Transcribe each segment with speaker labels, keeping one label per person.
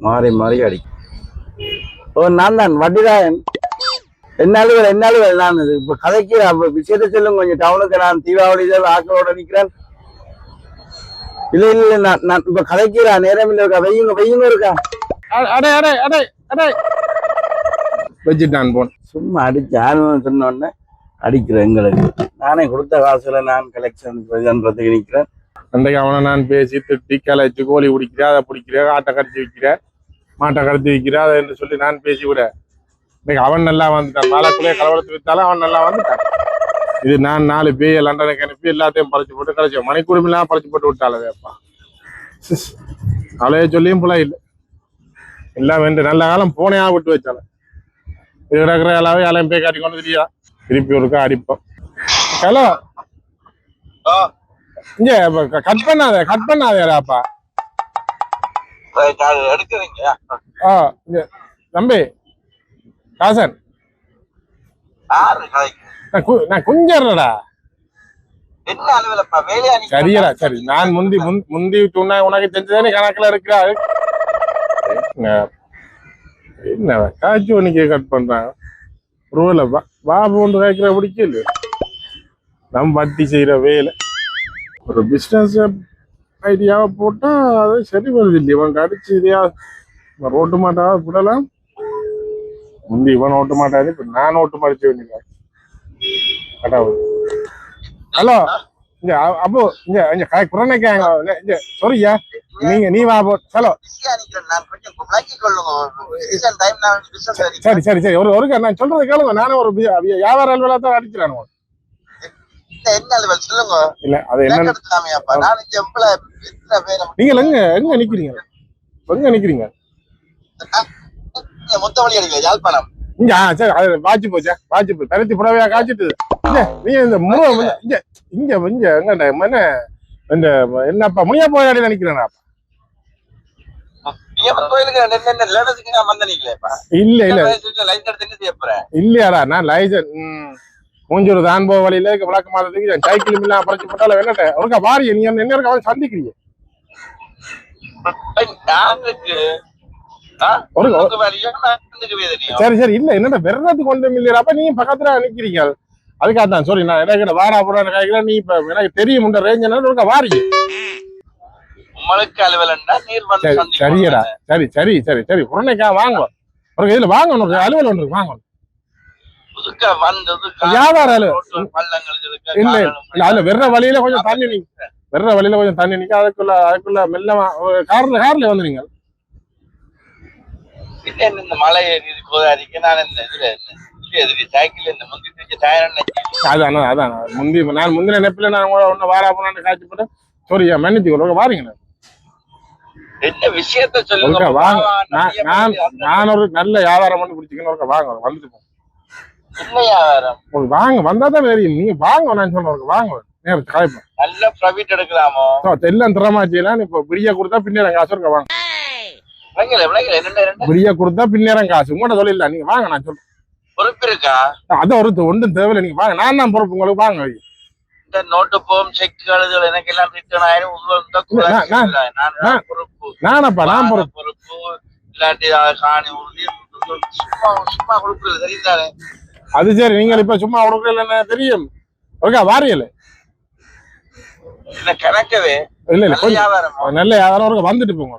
Speaker 1: மாறி மாறி அடி. ஓ நான் தான் வட்டிராயன் என்னாலும் என்னாலும் நான் இப்ப கதைக்கு விஷயத்தை சொல்லும் கொஞ்சம் டவுனுக்கு நான் தீபாவளி ஆக்களோட நிக்கிறேன். இல்ல இல்ல நான் நான் இப்ப கதைக்கிறா நேரம் இல்ல இருக்கா? வெய்யுங்க வெய்யுங்க இருக்கா?
Speaker 2: அட- அடே அடே அடே வச்சுட்டான் போன்
Speaker 1: சும்மா அடிச்சு ஆர்வம் சொன்ன உடனே அடிக்கிறேன் எங்களுக்கு. நானே கொடுத்த காசுல நான் கலெக்ஷன் நிக்கிறேன்.
Speaker 2: அன்றைக்கு அவனை நான் பேசி திட்டி கலைச்சு கோழி பிடிக்கிறேன் அதை பிடிக்கிறேன் ஆட்டை கடிச்சு வைக்கிறேன் மாட்டை கடத்தி வைக்கிறேன் அதை என்று சொல்லி நான் பேசி விட. இன்னைக்கு அவன் நல்லா வந்துட்டான். மாலாக்குள்ளே கலவரத்து வித்தாலும் அவன் நல்லா வந்துட்டான். இது நான் நாலு பேய் லண்டனுக்கு அனுப்பி எல்லாத்தையும் பறிச்சு போட்டு கழிச்சு மணிக்குடுமெல்லாம் பறிச்சு போட்டு விட்டாலே வேப்பா அலைய சொல்லியும் புள்ள இல்லை. எல்லாம் வேண்டு நல்ல காலம் போனையா விட்டு வச்சால இது கிடக்கிற எல்லாவே எல்லாம் போய் காட்டி கொண்டு தெரியா. திருப்பி ஒருக்கா அடிப்போம். ஹலோ. இங்க கட் பண்ணாத கட் பண்ணாதேடாப்பா ஆ இங்க தம்பி காசன் நான் கு- நான் குஞ்சர்றடா. சரியடா சரி. நான் முந்தி முந்- முந்தி சொன்னா உனக்கு தெரிஞ்சதானே கணக்குல இருக்கிறா என்ன காய்ச்சி உனக்கு கட் பண்றாங்க ரூல பாபு ஒன்று காய்க்கிற பிடிக்கல நம்ம வட்டி செய்யற வேலை. ஒரு பிஸ்னஸ் ஐடியாவை போட்டால் அது சரி வருது இல்லை இவன் கடிச்சு இதையா இவன் ரோட்டு மாட்டாவது விடலாம். முந்தி இவன் ஓட்டு மாட்டாது இப்போ நான் ஓட்டு மாடிச்ச வேண்டியதா கடவுள் ஹலோ இங்க அப்போ இங்க இங்க காய் கேங்க இங்க சொல்றியா நீங்க நீ வா போ. ஹலோ. சரி சரி சரி. ஒரு ஒரு நான் சொல்றது கேளுங்க. நானும் ஒரு வியாபார அலுவலகத்தை தான் அடிக்கிறேன் இல்ல அது என்ன நீங்க எங்க எங்க நிக்கிறீங்க? எங்க நிக்கிறீங்க?
Speaker 1: மொத்த வழி அடிக்கல யாழ்ப்பாணம்?
Speaker 2: இங்க சரி அது வாட்சி போச்சா வாட்சி போய் பருத்தி புடவையா காய்ச்சிட்டு இங்க நீ இந்த முக இங்க இங்க இங்க எங்க இந்த என்னப்பா முனியா
Speaker 1: நீங்க நான் வந்த நீங்களேப்பா
Speaker 2: இல்ல இல்ல. இல்லையாடா நான் லைசன் மூஞ்சூர் தான் போக வழியில இருக்க விளக்க மாதத்துக்கு சைக்கிள் மில்லாம் பறிச்சு போட்டால என்னட்ட? ஒருக்கா வாரிய நீ என்ன இருக்க அவன் சந்திக்கிறீங்க? சரி சரி இல்ல என்னடா கொண்டு இல்லையா அப்ப நீ பக்கத்துல நிக்கிறீங்க. அதுக்காக தான் sorry நான் எனக்கு வாரா போட காய்க்கல நீ இப்ப எனக்கு தெரியும் உண்ட ரேஞ்ச் என்ன வாரிய சரி. சரியடா. சரி சரி சரி சரி உடனேக்கா வாங்க ஒரு இதுல வாங்க ஒரு அலுவல் ஒன்று வாங்க
Speaker 1: புதுக்கா வந்தது
Speaker 2: வியாபார அலுவல்
Speaker 1: ரோட்டு பள்ளங்கள் இருக்கு,
Speaker 2: இல்ல.
Speaker 1: காரணம்
Speaker 2: இல்ல அதுல வெற வழியில கொஞ்சம் தண்ணி நிக்க வெற வழியில கொஞ்சம் தண்ணி நிக்க. அதுக்குள்ள அதுக்குள்ள மெல்லமா கார்ல கார்ல
Speaker 1: இந்த மலை ஏறி கோதாரிக்கு நான் இந்த இதுல டயர் என்ன?
Speaker 2: அதான் அதான். முந்தி நான் முந்தின நெப்பில நான் உங்களை வாரா போனான்னு காய்ச்சி போட்டேன் சாரி மன்னிச்சு ஒரு வாரீங்க.
Speaker 1: என்ன விஷயத்த சொல்லுங்க?
Speaker 2: ஒருக்கா வாங்க. நான் நான் ஒரு நல்ல வியாபாரம் பண்ணி பிடிச்சிக்கணும் ஒருக்கா வாங்க. வந்துட்டு போங்க
Speaker 1: சின்ன வியாபாரம்.
Speaker 2: உங்களுக்கு வாங்க வந்தா தான் தெரியும். நீங்க வாங்க நான் சொல்றேன் வாங்க. நேரத்து காய்ப்போம்
Speaker 1: நல்ல ப்ராஃபிட் எடுக்கலாமோ?
Speaker 2: எல்லாம் திறமாச்சிலாம் இப்ப பிரியா கொடுத்தா பின்னேரம் காசு இருக்கா வாங்க. பிரியா கொடுத்தா பின்னேரம் காசு உங்கள்கிட்ட சொல்லிடலாம் நீங்க வாங்க நான் சொல்றேன்.
Speaker 1: பொறுப்பு இருக்கா?
Speaker 2: அது ஒரு ஒன்றும் தேவையில்லை நீங்க வாங்க. நான் தான் பொறுப்பு உங்களுக்கு வாங்க.
Speaker 1: இந்த நோட்டு போம் செக் எழுதுகள் எனக்கு எல்லாம் ரிட்டர்ன் ஆயிரும். பொறுப்பு.
Speaker 2: நானப்பா நான் பொறுப்பு.
Speaker 1: பொறுப்பு. இல்லாட்டி காணி உறுதி. சும்மா சும்மா கொடுக்குறது சரிதானே
Speaker 2: அது சரி நீங்க இப்ப சும்மா கொடுக்கல என்ன தெரியும். ஓகே வாரியல. இல்ல இல்ல
Speaker 1: நல்ல
Speaker 2: கொஞ்சம் நல்ல வியாபாரம். வந்துட்டு போங்க.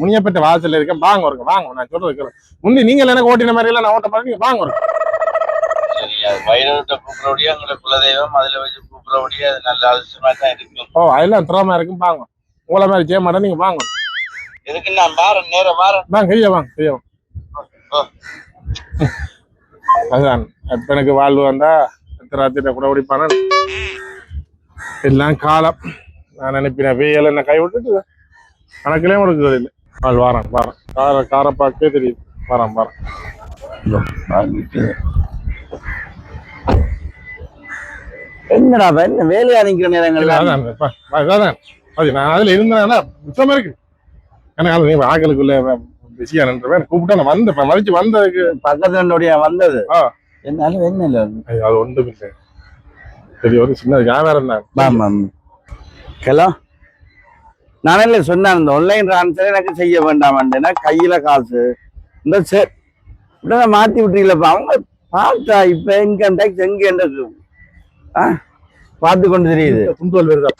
Speaker 2: முனியப்பட்ட வாசல்ல இருக்கேன். வாங்க ஒருக்க வாங்க. நான் சொல்றது முந்தி நீங்க எனக்கு ஓட்டின மாதிரி எல்லாம் நான் ஓட்ட மாதிரி வாங்க
Speaker 1: அது வைரவத்தை கூப்பிடபடியா எங்களை குலதெய்வம் அதுல வச்சு கூப்பிடபடியா அது நல்ல அதிசயமா தான் இருக்கும்
Speaker 2: ஓ அதெல்லாம் திறமை இருக்கும் வாங்க. உங்களை மாதிரி செய்ய மாட்டேன். நீங்க வாங்க.
Speaker 1: எதுக்கு நான் வாரேன் நேரம் வாரேன்
Speaker 2: வாங்க கையா வாங்க
Speaker 1: ஓ,
Speaker 2: அதுதான். இப்ப எனக்கு வாழ்வு வந்தா ராத்திரி கூட ஓடிப்பான எல்லாம் காலம். நான் நினைப்பினேன் வெயில் என்ன கை விட்டுட்டு கணக்கிலே கொடுக்குறது இல்லை வாழ் வாரேன் வாரேன் கார காரை பார்க்கவே தெரியுது. வரேன் வரேன்
Speaker 1: என்னடா வேலையா நிக்கிற
Speaker 2: இல்ல,
Speaker 1: நேரங்கள்ல
Speaker 2: அதான் அது நான் அதுல இருந்தேன்னா மிச்சமா இருக்கு. எனக்கு நீ ஆக்களுக்குள்ள பிஸியா நின்றவன் கூப்பிட்டா நான் வந்தேன் மதிச்சு வந்ததுக்கு
Speaker 1: பக்கத்துல என்னுடைய வந்தது. என்னால என்ன இல்ல.
Speaker 2: அது ஒன்றும் இல்லை. சரி ஒரு சின்ன வியாபாரம் தான்.
Speaker 1: ஹலோ? நான் இல்லை சொன்னேன் இந்த ஆன்லைன் ட்ரான்ஸ்ஃபர் எனக்கு செய்ய வேண்டாம் கையில காசு. இந்த சார் உடனே மாத்தி விட்டுறீங்களப்பா அவங்க பார்த்தா இப்ப இன்கம் டேக்ஸ் எங்க என்ன ஆ? பார்த்து கொண்டு தெரியுது.
Speaker 2: துண்டுவல் வருதா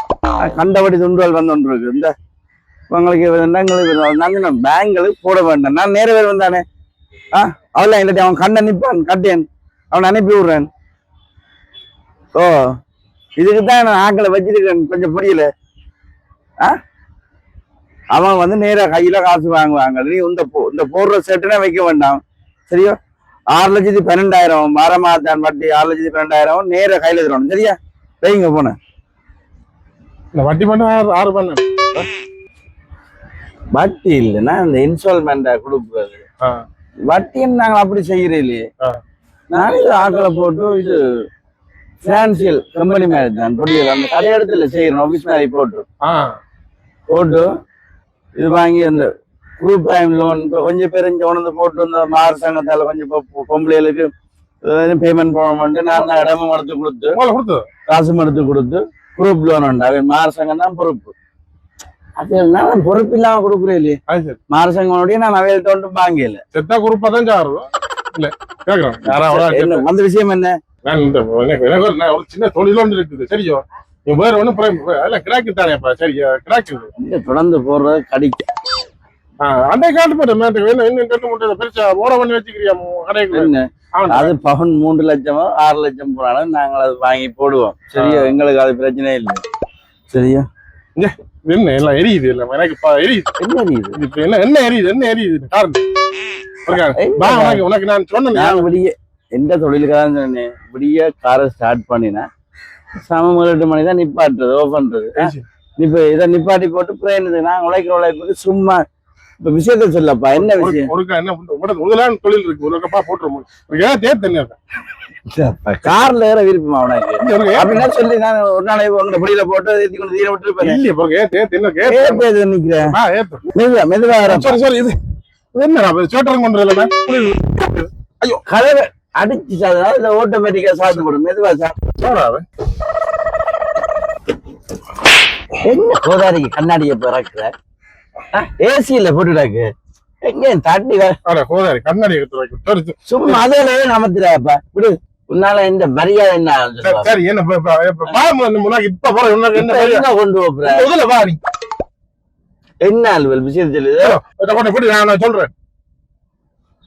Speaker 1: கண்டபடி துண்டுகள் வந்து ஒன்று இருக்கு. இந்த உங்களுக்கு எங்களுக்கு நாங்கள் பேங்களுக்கு போட வேண்டாம். நான் நேர பேர் வந்தானே. ஆ அவள இல்லாட்டி அவன் கண்ணை நிற்பான் கட்டேன் அவனை அனுப்பி விடுறேன். ஓ இதுக்கு தான் நான் ஆக்களை வச்சிருக்கேன். கொஞ்சம் புரியல. ஆ? அவன் வந்து நேரா கையில காசு வாங்குவாங்க. நீ இந்த போ- இந்த போடுற செட்டுனே வைக்க வேண்டாம். சரியா? ஆறு லட்சத்தி பன்னெண்டாயிரம் மரமாத்தான் வட்டி ஆறு லட்சத்தி பன்னெண்டாயிரம் நேராக கையில தரணும். சரியா? வைங்க போனேன்.
Speaker 2: வட்டி பண்ண ஆறு பண்ண.
Speaker 1: வட்டி இல்லைன்னா இந்த இன்ஸ்டால்மெண்ட்டை கொடுக்குறது. வட்டின்னு நாங்கள் அப்படி செய்யறே இல்லையே
Speaker 2: ஆ.
Speaker 1: நான் இது ஆக்களை போட்டு இது ஃபினான்சியல் கம்பெனி மாதிரி தான். புரியல அந்த கடையிடத்துல செய்யறோம் ஆஃபீஸ் மாதிரி போட்டு. போட்டு இது வாங்கி அந்த குரூப் டைம் லோன் கொஞ்சம் பேர் இங்கே உணர்ந்து போட்டு இந்த மாறு சங்கத்தால் கொஞ்சம் பொம்பளைகளுக்கு பேமெண்ட் போகணும்ட்டு நான் தான் இடமும் எடுத்து கொடுத்து காசும் எடுத்து கொடுத்து குரூப் லோன் உண்டு அவன் மாறு சங்கம் தான் பொறுப்பு. அது நான் பொறுப்பு இல்லாம கொடுக்குறேன் இல்லையே. சங்கமோடய நான் அவையில் தோண்டு வாங்கல
Speaker 2: செத்தா குரூப்பா தான் சாரு இல்ல கேக்குறேன் யாராவது
Speaker 1: என்ன அந்த விஷயம் என்ன?
Speaker 2: ஒரு- சின்ன தொழில் ஒன்று இருக்குது. சரியோ? நீ வேற ஒன்றும் இல்ல கிராக்கு தானேப்பா. சரி கிராக்
Speaker 1: இங்க தொடர்ந்து போடுறது கடிக்கு.
Speaker 2: அந்த காட்டு போட்டு மேட்டுக்கு என்ன இன்னும் ரெண்டு மூட்டை பெருசா ஓட பண்ணி வச்சுக்கிறியா
Speaker 1: என்ன?
Speaker 2: அவன்
Speaker 1: அது பவுன் மூன்று லட்சமோ ஆறு லட்சம் போனாலும் நாங்கள் அது வாங்கி போடுவோம். சரியா? எங்களுக்கு அது பிரச்சனை இல்லை. சரியா?
Speaker 2: என்ன எல்லாம் எரியுது இல்ல எனக்கு எரியுது.
Speaker 1: என்ன இது
Speaker 2: இப்ப என்ன என்ன எரியுது என்ன எரியுது? காரணம். உனக்கு நான் சொன்னேன்.
Speaker 1: விடிய எந்த தொழிலுக்காக சொன்னேன். விடிய காரை ஸ்டார்ட் பண்ணினா சமம் எட்டு மணி தான் நிப்பாட்டுறது ஓ பண்றது. இப்ப இதை நிப்பாட்டி போட்டு பிரேனுது நான் உழைக்கிற உழைப்புக்கு சும்மா இப்ப விஷயத்த சொல்லப்பா என்ன விஷயம்?
Speaker 2: ஒருக்கா என்ன முதலான தொழில் இருக்கு. ஒரு கப்பா போட்டுருமோ ஒரு ஏன் தேர் தண்ணி
Speaker 1: கார்ல ஏற விருப்பமா உனக்கு அப்படின்னா சொல்லி நான் ஒரு நாளைக்கு உங்க படியில போட்டு ஏத்தி கொண்டு தீர
Speaker 2: ஏன் தேர் என்ன கேட்
Speaker 1: ஏத்து ஏத்து நிக்கிறேன்.
Speaker 2: ஆ ஏத்து.
Speaker 1: மெதுவா மெதுவா வர.
Speaker 2: சரி சரி இது என்ன சோட்டரம் கொண்டு வரல
Speaker 1: கதவை அடிச்சு சாதனா இல்ல ஆட்டோமேட்டிக்கா சாத்து போடும் மெதுவா சாத்து என்ன கோதாரிக்கு கண்ணாடியை பிறக்குற? ஏசியில போட்டுடாக்கு எங்க தட்டி
Speaker 2: கோதாரி கண்ணாடி.
Speaker 1: சும்மா அதிலே நமத்துறாப்பா. விடு. உன்னால இந்த மரியாதை என்ன
Speaker 2: சரி, என்ன இப்ப- போற உனக்கு என்ன
Speaker 1: இப்ப கொண்டு போற?
Speaker 2: முதல்ல வா நீ.
Speaker 1: என்ன அலுவல் விஷயம் சொல்லுது
Speaker 2: நான் சொல்றேன்.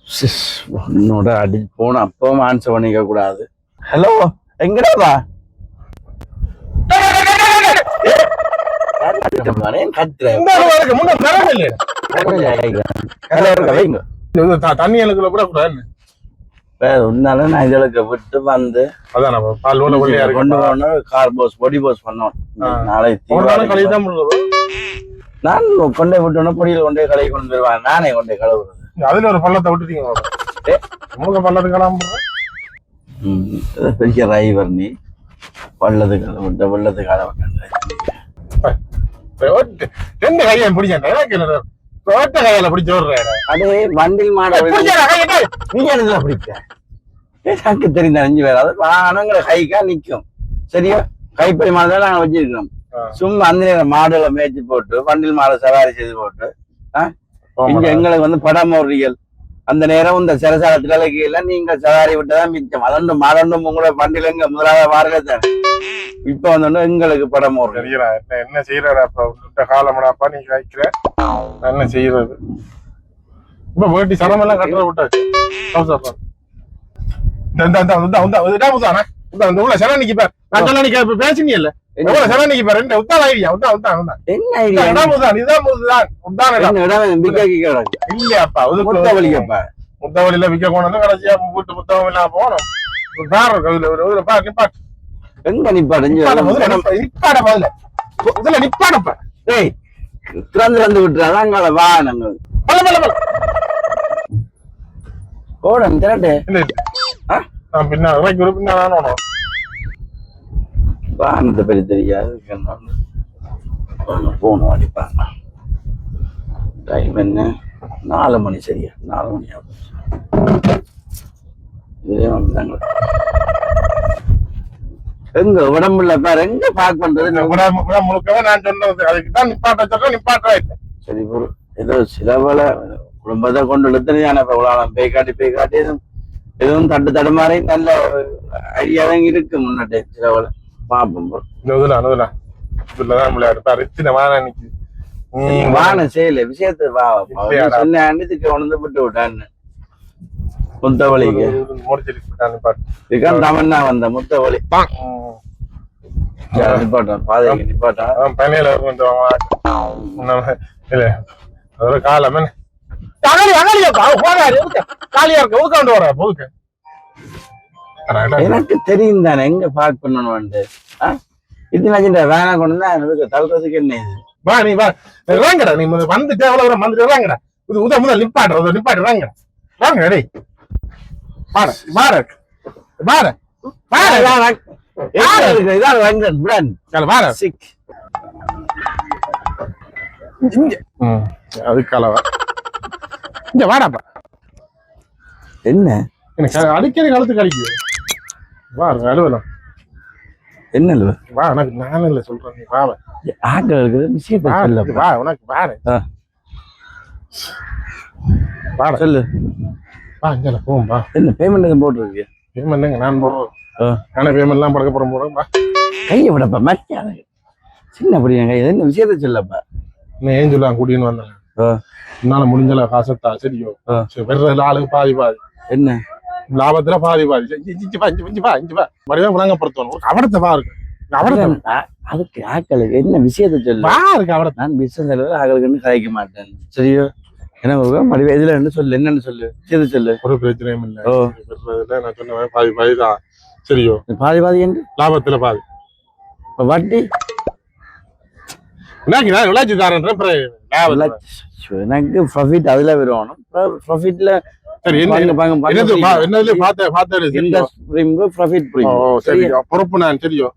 Speaker 1: சிஸ், உன்னோட அடி போன அப்பவும் ஆன்சர் பண்ணிக்க கூடாது. ஹலோ எங்கடா வா?
Speaker 2: தண்ணி எனக்கு கூட கூடாது
Speaker 1: வேற நான் இதழுக்க விட்டு வந்து
Speaker 2: அதான் பால்
Speaker 1: கொண்டு போகணும் கார் போஸ் பொடி போஸ் பண்ணோம்.
Speaker 2: ஆ.
Speaker 1: நாளை
Speaker 2: ஒரு நாளும் கழிவு
Speaker 1: தீபாவளி
Speaker 2: தான் முடியும்
Speaker 1: நான் கொண்டே விட்டோன்னா பொடியில் கொண்டே கடைக்கு கொண்டு வருவேன் நானே கொண்டே கழுவுறது.
Speaker 2: அதுல ஒரு பள்ளத்தை விட்டுட்டீங்க உங்களுக்கு பள்ளத்துக்கு
Speaker 1: பெரிய டிரைவர் நீ. பள்ளது கழுவிட்ட வெள்ளத்து கழுவிட்ட
Speaker 2: ரெண்டு கையை பிடிச்சேன் எனக்கு தோட்ட கையில பிடிச்சு விடுறேன்
Speaker 1: அதே வண்டில் மாட நீ என்ன பிடிக்க எனக்கு தெரிந்த அஞ்சு பேர் அது வானங்கிற கைக்கா நிக்கும் சரியா? கைப்பறி மாடு தான் நாங்க வச்சிருக்கிறோம்.
Speaker 2: ஆ.
Speaker 1: சும்மா அந்த நேரம் மாடுகளை மேய்ச்சி போட்டு வண்டில் மாடை சவாரி செய்து போட்டு இங்க எங்களுக்கு வந்து படமோரியல் அந்த நேரம் இந்த சிறசாலத்துல கீழே நீங்க சவாரி விட்டதான் மிச்சம். அதொண்டும் மாதொண்டும் உங்களோட வண்டியில எங்க முதலாவது வாரகத்தானே இப்ப வந்தோன்னு எங்களுக்கு படமோரியல்
Speaker 2: தெரியல என்ன என்ன செய்யறாரு அப்ப? காலமடாப்பா நீ காய்க்கிற? என்ன செய்யறது இப்ப வேட்டி சனமெல்லாம் கட்டுற விட்டாச்சு. உள்ள சரண நிக்கிப்பார் நான் சொல்ல நிக்க பேசுனீங்க இல்ல? முத்தவழியில விற்க கொண்டு கடைசியா வீட்டு புத்தகம் எல்லாம் போனோம்.
Speaker 1: எங்க நிப்பாடு
Speaker 2: நிப்பாட முதல்ல. இதுல நிப்பாடப்பா
Speaker 1: டேய் திறந்து வந்து விட்டுறாதான் அங்கால வா நாங்கள்
Speaker 2: பல பல பல.
Speaker 1: ஓடன் திரட்டு.
Speaker 2: இறக்கி ஒரு பின்ன நானும்
Speaker 1: வானத்தை பற்றி தெரியாது. போகணும் அடிப்பாங்க டைம் என்ன? நாலு மணி சரியா? நாலு மணி ஆகும். இதே வந்தாங்க. எங்க உடம்புல பாரு எங்க பார்க் பண்றது?
Speaker 2: உடம்பு முழுக்கவே நான் சொன்னது. அதுக்கு தான் நிப்பாட்ட சொல்றேன் நிப்பாட்டவே இல்லை
Speaker 1: சரி ஏதோ சில போல குடும்பத்தை கொண்டு இழுத்தனையான உலகம் பேய் காட்டி பேய் காட்டி எதுவும் எதுவும் தட்டு தடுமாறி நல்ல ஐடியா தான் இருக்கு முன்னாடி சில போல பாப்போம் பொறு.
Speaker 2: இந்த இதுல அதுல இதுலதான் விளையாடு பாரு இத்தனை நிக்குது
Speaker 1: செய்யல விஷயத்தை வா. சொன்ன உணர்ந்து விட்டு விட்டான்னு. முத்தவழிக்கு இதுக்கான் தமிழ்னா வந்த முத்தவழி. நிப்பாட்டான் பாதைக்கு நிப்பாட்டான்
Speaker 2: பனையில கொஞ்சம் இல்ல அதோட காலம் என்ன? அகலி காலியா இருக்க ஊக்காண்டு வர போதுக்கு
Speaker 1: எனக்கு தெரியும் தானே எங்க பார்க் பண்ணணும்னு இது வேணா கொண்டு தான் எனக்கு தள்ளுறதுக்கு என்ன இது?
Speaker 2: வா நீ வா. இறங்கடா நீ வந்துட்டு எவ்வளவு தூரம் வந்துட்டு இறங்கடா. இது உத முதல் நிப்பாட்டு உத நிப்பாட்டு இறங்கடா. வாங்க டேய். பாரு பாரு பாரு பாரு
Speaker 1: இதான் வெங்கட் பிராண்ட்
Speaker 2: கால
Speaker 1: சிக்.
Speaker 2: கலவா இங்க வாடாப்பா
Speaker 1: என்ன?
Speaker 2: எனக்கு அடிக்கடி கழுத்து கடிக்குது. வா அலுவலம்
Speaker 1: என்ன இல்ல
Speaker 2: வா உனக்கு நானும் இல்ல சொல்றேன். நீ வா.
Speaker 1: ஆக்கள் இருக்குது
Speaker 2: வா,
Speaker 1: சொல்ல
Speaker 2: வா உனக்கு
Speaker 1: ஆ.
Speaker 2: வாடா.
Speaker 1: சொல்லு.
Speaker 2: வா இங்கே போவோம் வா.
Speaker 1: என்ன பேமெண்ட் எதுவும் போட்டுருக்கு
Speaker 2: பேமெண்ட் நான் போடுறோம்
Speaker 1: ஆ.
Speaker 2: நானே பேமெண்ட்லாம் படக்க போறோம் போறோம் வா.
Speaker 1: கையை விடப்பா மச்சான் சின்ன படி என் கை என்ன விஷயத்த சொல்லப்பா?
Speaker 2: நான் ஏன் சொல்லுவாங்க கூட்டின்னு வந்தேன். என்னால முடிஞ்சல காசத்தா சரியோ? வெறும் ஆளுக்கு பாதி பாதி.
Speaker 1: என்ன?
Speaker 2: லாபத்துல பாதி பாதி. சரி, இஞ்சி, இஞ்சி பா இஞ்சி இஞ்சி பா இஞ்சி பா மறுபடியும் விளங்கப்படுத்தணும். அவடத்தை பா இருக்கு அவடத்தை
Speaker 1: ஆ- அதுக்கு ஆக்களுக்கு என்ன விஷயத்த சொல்லு?
Speaker 2: பா இருக்கு அவடத்தை
Speaker 1: நான் பிசினஸ் தலைவர் ஆக்களுக்குன்னு கதைக்க மாட்டேன். சரியோ? என்ன மறுபடியும் இதுல என்ன சொல்லு என்னன்னு சொல்லு விஷயத்த சொல்லு.
Speaker 2: ஒரு பிரச்சனையும் இல்லை.
Speaker 1: ஓ.
Speaker 2: நான் சொன்ன பாதி பாதி தான். சரியோ?
Speaker 1: பாதி பாதி என்று?
Speaker 2: லாபத்துல பாதி.
Speaker 1: வட்டி? எனக்கு ப்ராஃபிட் அதுல வரணும் ப்ராஃபிட்ல
Speaker 2: பொறுப்பு நான் சரியோ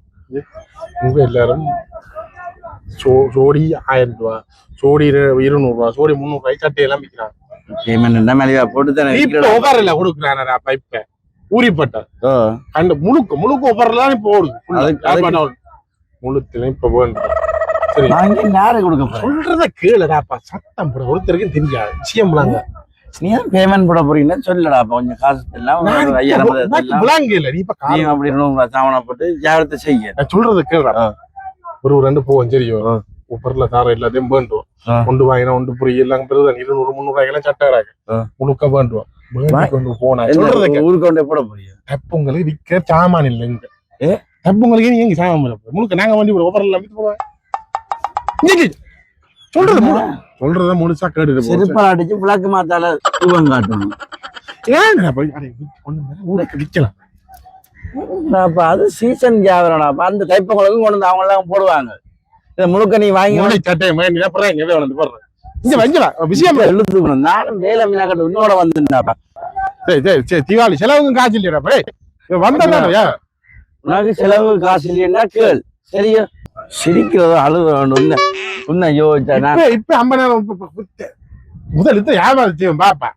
Speaker 2: உங்க எல்லாரும் சோடி ஆயிரம் ரூபா சோடி இரு- இருநூறு ரூபா சோடி முந்நூறு ரூபாய் சட்டை எல்லாம் கண்டு முழுக்க முழுக்க இப்ப ஓடுது. Full ஆ.
Speaker 1: அதுக்கு-
Speaker 2: வியாபாரம் ஓடுது. முழுத்துல இப்ப வேண்டாம் சரி.
Speaker 1: வாங்கி யாரை கொடுக்க போறேன்?
Speaker 2: சொல்றத கேளுடாப்பா. சத்தம் போட தெரியாது.
Speaker 1: நீ தான் பேமெண்ட் போட போறீங்கன்னா சொல்லடா அப்ப கொஞ்சம் காசு எல்லாம் ஒரு ஐயாயிரம் எல்லாம்
Speaker 2: விளாங்க இல்ல. நீ இப்ப
Speaker 1: நீ அப்படி சாமனை போட்டு ஜாகிரதை செய்ய.
Speaker 2: நான் சொல்றத கேளுடா. ஒரு ரெண்டு போவோம் சரியோ
Speaker 1: ஆ.
Speaker 2: ஒவ்வொருல தார எல்லாத்தையும் வேண்டுவோம். கொண்டு வாங்கினா ஒன்று புரிய எல்லாம் பெருதான் இருநூறு முந்நூறு ரூபாய்க்கெல்லாம் சட்டாராங்க
Speaker 1: ஆ.
Speaker 2: முழுக்க வேண்டுவோம்.
Speaker 1: ஊருக்கு கொண்டே போட போறியா?
Speaker 2: தப்புங்களுக்கு விற்க சாமான் இல்லை இங்க.
Speaker 1: ஏ?
Speaker 2: தப்புங்களுக்கு நீ எங்க சாமான்? முழுக்க நாங்க வண்டி ஒவ்வொரு போடுவோம். இங்க சொல்றது சொல்றத முழுசா போறோம்
Speaker 1: செருப்பால் அடிச்சு விளக்கு மாத்தால ரூபம் காட்டணும். அது சீசன் அப்ப அந்த தைப்பங்களுக்கும் கொண்டு வந்து அவங்க எல்லாம் போடுவாங்க. இதை முழுக்க நீ வாங்கி
Speaker 2: மூளை சட்டை மேன் அப்புறம் எங்க வந்து போடுறேன். இங்க வா, இங்க வா விஷயம்
Speaker 1: எழுதுக்கணும் நானும் வேலை மீனாக்கட்டு உன்னோட வந்துட்டாப்பா
Speaker 2: சரி சரி சரி தீபாவளி செலவுக்கும் காசு இல்லையா பே வந்தா
Speaker 1: உனக்கு செலவு காசு இல்லைன்னா கேள். சரியா? சிரிக்கிறதோ அழுக உன்ன உன்னை யோசிச்சா
Speaker 2: இப்ப இப்ப ஐம்பதாயிரம் இப்ப- இப்ப- இப்ப- முதல் இத்த வியாபாரம் செய்வோம் பாப்பா.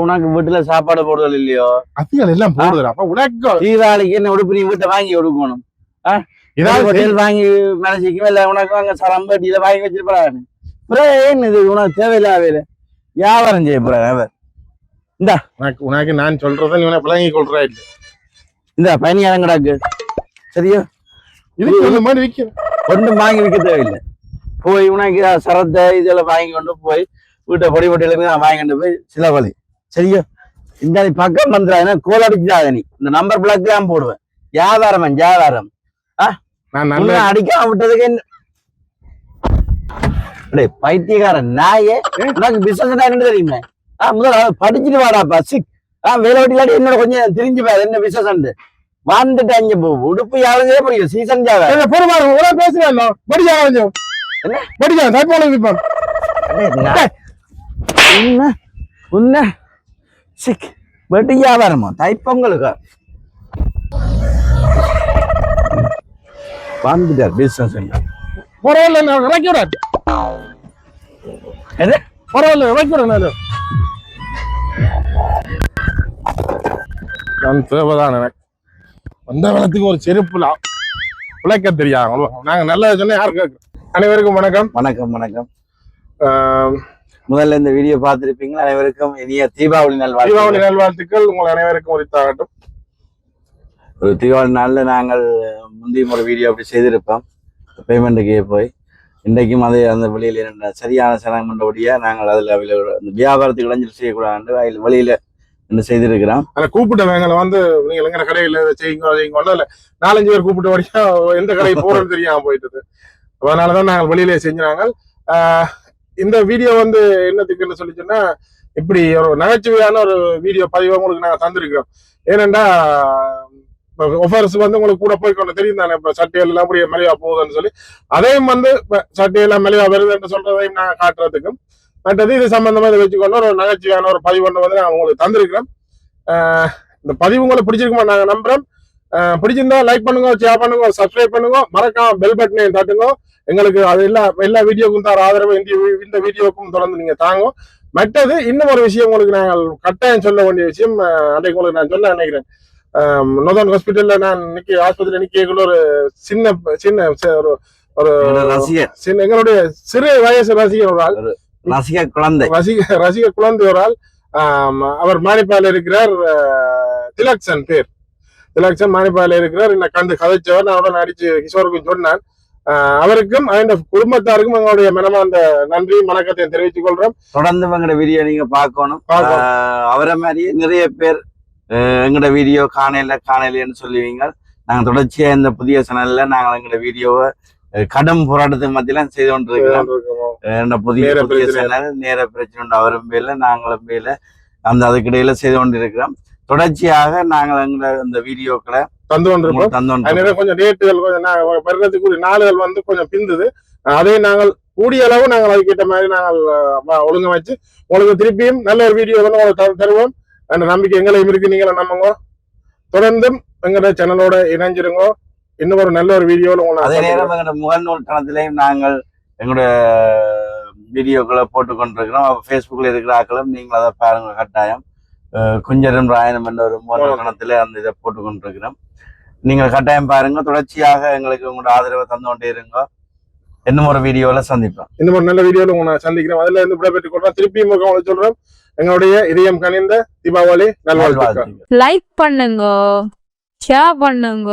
Speaker 1: உனக்கு வீட்டுல சாப்பாடு போடுதல் இல்லையோ?
Speaker 2: அதிகள் எல்லாம் போடுதுடா அப்ப உனக்கு
Speaker 1: தீபாவளிக்கு என்ன உடுப்பு நீ வீட்டை வாங்கி கொடுக்கணும்?
Speaker 2: ஏதாவது
Speaker 1: ஹோட்டல் வாங்கி மனசிக்கும் இல்ல உனக்கு வாங்க சரம்பட்டி இதை வாங்கி வச்சிருப்பாரு. அப்புறம் ஏன் இது உனக்கு தேவையில்லாத வேலை. வியாபாரம் செய்ய போறாரு அவர்.
Speaker 2: உனக்கு உனக்கு நான் சொல்றதை நீ உனக்கு விளங்கி கொள்றா இல்ல
Speaker 1: இந்த பயணி இறங்கடாக்கு சரியா?
Speaker 2: இதுக்கு இந்த மாதிரி விற்கிறேன்
Speaker 1: ஒன்றும் வாங்கி விற்க தேவையில்லை. போய் உனக்கு சரத்தை இதெல்லாம் வாங்கி கொண்டு போய் வீட்டை பொடி பொட்டியில நான் வாங்கி கொண்டு போய் சில வழி சரியா? இந்த பக்கம் வந்துடாதுன்னா கோல் அடிச்சாத நீ. இந்த நம்பர் பிளாக் தான் போடுவேன்.
Speaker 2: நல்ல
Speaker 1: உன்னை அடிக்காம விட்டதுக்கு டேய், பைத்தியக்காரன் நாயே. உனக்கு பிசினஸ் என்ன தெரியுமே? ஆ முதல்ல படிச்சுட்டு வாடாப்பா. சிக். ஆ வேலை வெட்டி இல்லாட்டி என்னோட கொஞ்சம் தெரிஞ்சு பாரு என்ன பிசினஸ் வந்துட்டு அங்க போ உடுப்பு யாரும் புரியும் சீசன் ஜாவா
Speaker 2: பொறுமாறு உன பேசுறேன் படிச்சா கொஞ்சம்
Speaker 1: என்ன?
Speaker 2: படிச்சா தற்போல விற்பான்
Speaker 1: உன்ன உன்ன சிக் வெட்டி வியாபாரமா? தைப்பொங்கலுக்கு வந்துட்டார் பிசினஸ்
Speaker 2: பரவாயில்ல நான் இறக்கி விட.
Speaker 1: என்ன?
Speaker 2: பரவாயில்ல இறக்கி விட நான் நான் தேவைதான் எனக்கு. அந்த காலத்துக்கு ஒரு செருப்புலாம் உழைக்க தெரியாது நாங்க நல்லது சொன்னா யாரு கேட்கிறோம் அனைவருக்கும் வணக்கம்.
Speaker 1: வணக்கம் வணக்கம். முதல்ல இந்த வீடியோ பார்த்திருப்பீங்க அனைவருக்கும் இனிய தீபாவளி
Speaker 2: தீபாவளி
Speaker 1: நல்வாழ்த்துக்கள்.
Speaker 2: உங்கள் அனைவருக்கும் உரித்தாகட்டும்.
Speaker 1: ஒரு தீபாவளி நாள்ல நாங்கள் முந்தைய ஒரு வீடியோ அப்படி செய்திருப்போம். பேமெண்ட்டுக்கு போய். இன்றைக்கும் அதே அந்த இருந்த சரியான சனம் பண்ணபடியா நாங்கள் அதுல அந்த வியாபாரத்துக்கு இளைஞர் செய்யக்கூடாது அதில் என்ன செய்திருக்கிறோம்
Speaker 2: அந்த கூப்பிட்டவங்களை வந்து நீங்க இளைஞர் கடையில செய்யுங்க செய்யுங்க. இல்ல. நாலஞ்சு பேர் கூப்பிட்டு வரைக்கும் எந்த கடைக்கு போறோம்னு தெரியாம போயிட்டது. அதனாலதான் நாங்கள் வெளியிலே செஞ்சாங்க இந்த வீடியோ வந்து என்னத்துக்குன்னு சொல்லி சொன்னா இப்படி ஒரு நகைச்சுவையான ஒரு வீடியோ பதிவை உங்களுக்கு நாங்கள் தந்திருக்கிறோம். ஏனென்றா ஒஃபர்ஸ் வந்து உங்களுக்கு கூட போய் கொண்டு தெரியும் தானே இப்போ சட்டையெல்லாம் எல்லாம் அப்படியே மலிவா போகுதுன்னு சொல்லி. அதையும் வந்து இப்போ சட்டையெல்லாம் மலிவா வருதுன்னு சொல்றதையும் நான் காட்டுறதுக்கும் மற்றது இது சம்பந்தமா இதை வச்சுக்கொண்டு ஒரு நகைச்சுவையான ஒரு பதிவு ஒன்று வந்து நாங்க உங்களுக்கு தந்திருக்கிறோம் ஆஹ் இந்த பதிவு உங்களுக்கு பிடிச்சிருக்குமா நாங்க நம்புறோம். பிடிச்சிருந்தா லைக் பண்ணுங்க ஷேர் பண்ணுங்க சப்ஸ்கிரைப் பண்ணுங்க. மறக்காம பெல் பட்டனையும் தட்டுங்க. எங்களுக்கு அது எல்லா எல்லா வீடியோக்கும் தர ஆதரவு இந்த இந்த வீடியோக்கும் தொடர்ந்து நீங்க தாங்க. மற்றது இன்னும் ஒரு விஷயம் உங்களுக்கு நாங்கள் கட்டாயம் சொல்ல வேண்டிய விஷயம் அன்றைக்கு உங்களுக்கு நான் சொல்ல நினைக்கிறேன். நொதன் ஹாஸ்பிட்டல்ல நான் நிக்க ஆஸ்பத்திரியில் நிக்கக்குள்ள ஒரு சின்ன சின்ன ஒரு ஒரு சின்ன எங்களுடைய சிறு வயசு ரசிகர் ஒரு ஆள்.
Speaker 1: ரசிக குழந்தை.
Speaker 2: ரசிக ரசிக குழந்தை ஒரு ஆள் ஆம், அவர் மானிப்பால இருக்கிறார் திலக்சன் பேர். திலக்சன் மானிப்பால இருக்கிறார் என்ன கண்டு கதைச்சவர். நான் அவரோட நடிச்சு கிஷோருக்கும் சொன்னான். அவருக்கும் அந்த குடும்பத்தாருக்கும் எங்களுடைய மனமார்ந்த நன்றி வணக்கத்தை தெரிவித்துக் கொள்றோம்.
Speaker 1: தொடர்ந்து எங்களோட வீடியோ நீங்க பார்க்கணும். அவரை மாதிரியே நிறைய பேர் எங்களோட வீடியோ காணையில காணையிலன்னு சொல்லுவீங்க. நாங்க தொடர்ச்சியா இந்த புதிய சேனல்ல நாங்கள் எங்களோட வீடியோவை கடும் போராட்டத்துக்கு மத்தியில செய்து கொண்டிருக்கிறோம். புதிய
Speaker 2: நேர
Speaker 1: புதிய
Speaker 2: பிரச்சனை.
Speaker 1: சேனல் நேர பிரச்சனை உண்டு. அவரும் பேர்ல நாங்களும் பேர்ல அந்த அதுக்கிடையில செய்து கொண்டிருக்கிறோம். தொடர்ச்சியாக நாங்கள் எங்களை இந்த வீடியோக்களை
Speaker 2: தந்து கொண்டிருப்போம்
Speaker 1: தந்து.
Speaker 2: கொஞ்சம் ரேட்டுகள் கொஞ்சம் நான் பெருறதுக்குரிய நாளுகள் வந்து கொஞ்சம் பிந்துது. அதை நாங்கள் கூடிய அளவு நாங்கள் அதுக்கேற்ற மாதிரி நாங்கள் அஹ், ஒழுங்க வச்சு உங்களுக்கு திருப்பியும் நல்ல ஒரு வீடியோ வந்து உங்களுக்கு தரு- தருவோம். அந்த நம்பிக்கை எங்களையும் இருக்கு. நீங்களும் நம்புங்க. தொடர்ந்தும் எங்களோட சேனலோட இணைஞ்சிருங்க. இன்னும் ஒரு நல்ல ஒரு வீடியோல உங்களை
Speaker 1: அதே நேரம் எங்களோட முகநூல் தளத்திலையும் நாங்கள் எங்களோட வீடியோக்களை போட்டு கொண்டிருக்கிறோம் ஃபேஸ்புக்கில் இருக்கிற ஆக்களும் நீங்கள் அதை பாருங்க கட்டாயம். குஞ்சரம் ராயனம் என்ற ஒரு முகநூல் தளத்தில் அந்த இதை போட்டு கொண்டிருக்கிறோம் நீங்கள் கட்டாயம் பாருங்க. தொடர்ச்சியாக எங்களுக்கு உங்களோட ஆதரவை தந்து கொண்டே இருங்க. இன்னும் ஒரு வீடியோவில் சந்திப்போம்.
Speaker 2: இன்னும் ஒரு நல்ல வீடியோல உங்களை சந்திக்கிறோம் அதுல இருந்து விடைபெற்றுக் கொள்றோம் திருப்பியும் உங்களுக்கு சொல்றோம். எங்களுடைய இதயம் கனிந்த தீபாவளி
Speaker 1: நல்வாழ்த்துக்கள்.
Speaker 3: லைக் பண்ணுங்க. ஷேர் பண்ணுங்க.